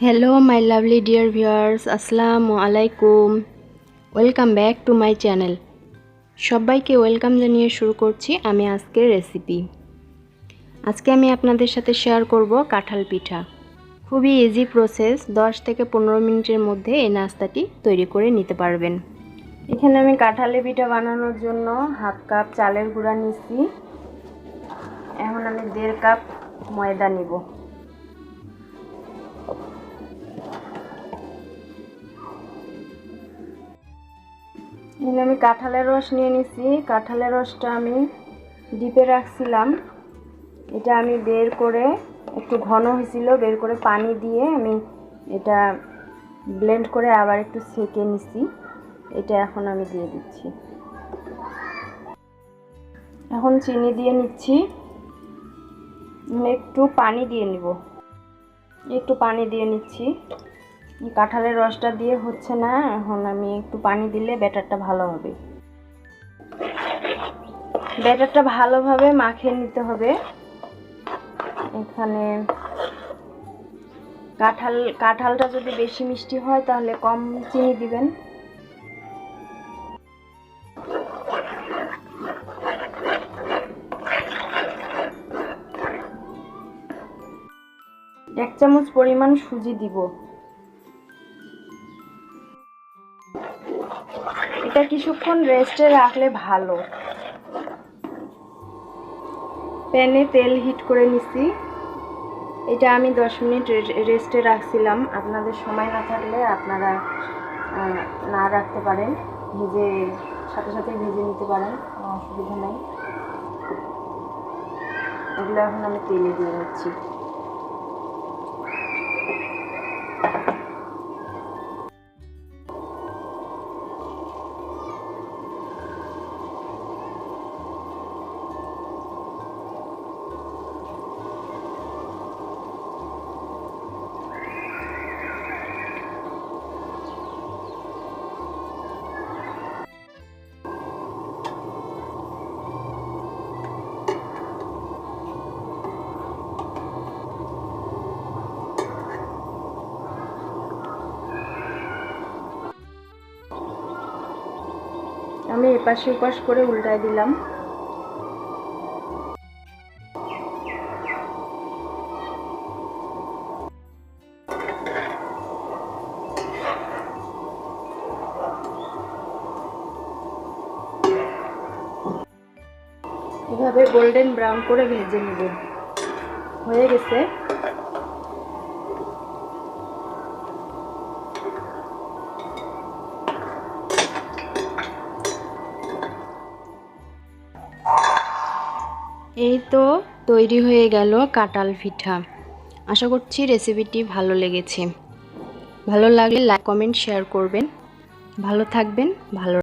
Hello my lovely dear viewers আসসালামু আলাইকুম welcome back to my channel সবাইকে welcome জানিয়ে শুরু করছি আমি আজকের রেসিপি আজকে আমি আপনাদের সাথে শেয়ার করব কাঁঠাল পিঠা। খুবই ইজি প্রসেস 10 থেকে পনেরো মিনিটের মধ্যে এই নাস্তাটি তৈরি করে নিতে পারবেন। এখানে আমি কাঁঠালের পিঠা বানানোর জন্য হাফ কাপ চালের গুঁড়া নিচ্ছি। এখন আমি দেড় কাপ ময়দা নিব। এখানে আমি কাঁঠালের রস নিয়ে নিছি। কাঁঠালের রসটা আমি ডিপে রাখছিলাম। এটা আমি বের করে একটু ঘন হয়েছিল, বের করে পানি দিয়ে আমি এটা ব্লেন্ড করে আবার একটু সেকে নিছি। এটা এখন আমি দিয়ে দিচ্ছি। এখন চিনি দিয়ে নিচ্ছি। একটু পানি দিয়ে নিব। একটু পানি দিয়ে নিচ্ছি। কাঁঠালের রসটা দিয়ে হচ্ছে না, এখন আমি একটু পানি দিলে ব্যাটারটা ভালো হবে। ব্যাটারটা ভালোভাবে মাখিয়ে নিতে হবে। এখানে কাঁঠাল, কাঁঠালটা যদি বেশি মিষ্টি হয় তাহলে কম চিনি দিবেন। এক চামচ পরিমাণ সুজি দিব। এটা কিছুক্ষণ রেস্টে রাখলে ভালো। প্যানে তেল হিট করে নিছি। এটা আমি দশ মিনিট রেস্টে রাখছিলাম। আপনাদের সময় না থাকলে আপনারা না রাখতে পারেন। ভেজে, সাথে সাথে ভেজে নিতে পারেন। অসুবিধা নেই। এগুলো এখন আমি তেলে দিয়ে নিচ্ছি। আমি এপাশে ওপাশ করে উল্টায় দিলাম। এভাবে গোল্ডেন ব্রাউন করে ভেজে নেব। হয়ে গেছে। এই তো তৈরি হয়ে গেল কাটাল পিঠা। আশা করছি রেসিপিটি ভালো লেগেছে। ভালো লাগলে লাইক কমেন্ট শেয়ার করবেন। ভালো থাকবেন, ভালো